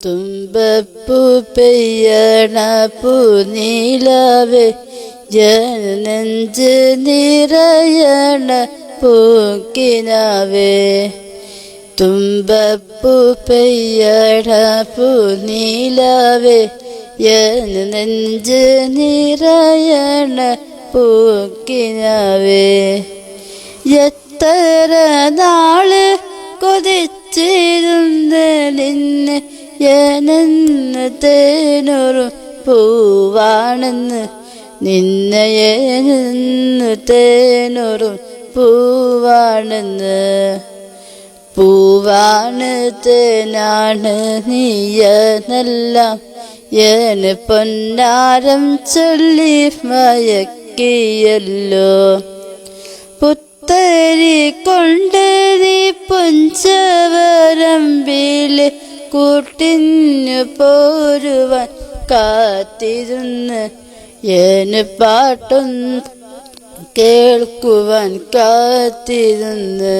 തുമ്പപ്പൂ പെയ്യണ പൂനീലവേ ജനഞ്ച് നിറയണ പൂക്കിനാവേ തുമ്പപ്പൂ പെയ്യണ ജനഞ്ച് നിറയണ പൂക്കിനാവേ എത്ര നാൾ കൊതിച്ചിരുന്ന് നിന്നെ ഏനെന്ന് തേനൊരു പൂവാണെന്ന് നിന്നെ ഏനെന്ന് തേനൊരു പൂവാണെന്ന്. പൂവാണ് തേനാണ് നീയെന്നെല്ലാം ഏന് പൊന്നാരം ചൊല്ലി മയക്കിയല്ലോ. പുത്തരി കൊണ്ടരി പുഞ്ചവരമ്പിൽ കൂട്ടിനു പോരുവാൻ കാത്തിരുന്ന് ഏന് പാട്ടും കേൾക്കുവാൻ കാത്തിരുന്ന്.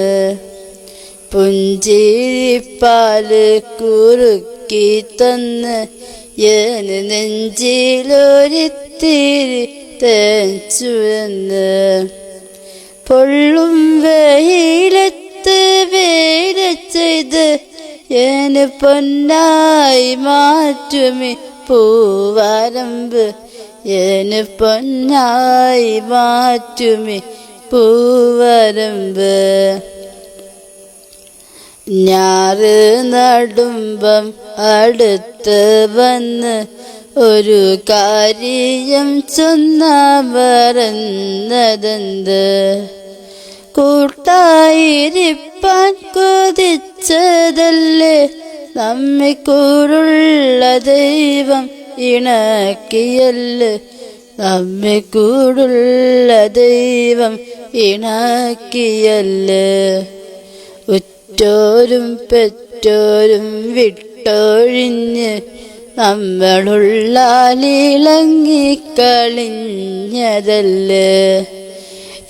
പുഞ്ചിരിപ്പാൽ കുറുക്കി തന്ന് ഏന് നെഞ്ചിലൊരിത്തിരി തേച്ചുവെന്ന് പൊള്ളും വെയിലത്ത് വേല ചെയ്ത് ഏന് പൊന്നായി മാറ്റുമേ പൂവരമ്പ്. എന് പൊന്നായി മാറ്റുമേ പൂവരമ്പ്. ഞാറ് നടുമ്പം അടുത്ത് വന്ന് ഒരു കാര്യം ചൊന്ന പറഞ്ഞതെന്ത് കൂട്ടായിരിപ്പാൻ കൊതിച്ചതല്ലേ? കൂടുള്ള ദൈവം ഇണക്കിയല്ലേ? കൂടുള്ള ദൈവം ഇണക്കിയല്ലേ? ഉറ്റോരും പെറ്റോരും വിട്ടൊഴിഞ്ഞ് നമ്മളുള്ള നമ്മളുള്ളിളങ്ങിക്കളിഞ്ഞതല്ലേ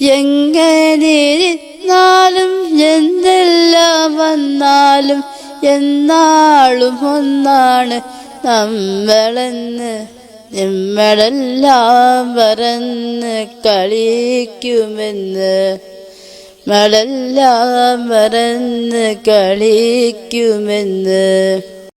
എങ്ങനെയിരുന്നാലും എന്തെല്ലാം വന്നാലും എന്നാളും ഒന്നാണ് നമ്മളെന്ന്. നമ്മളെല്ലാം പറന്ന് കളിക്കുമെന്ന്. നമ്മളെല്ലാം പറന്ന് കളിക്കുമെന്ന്.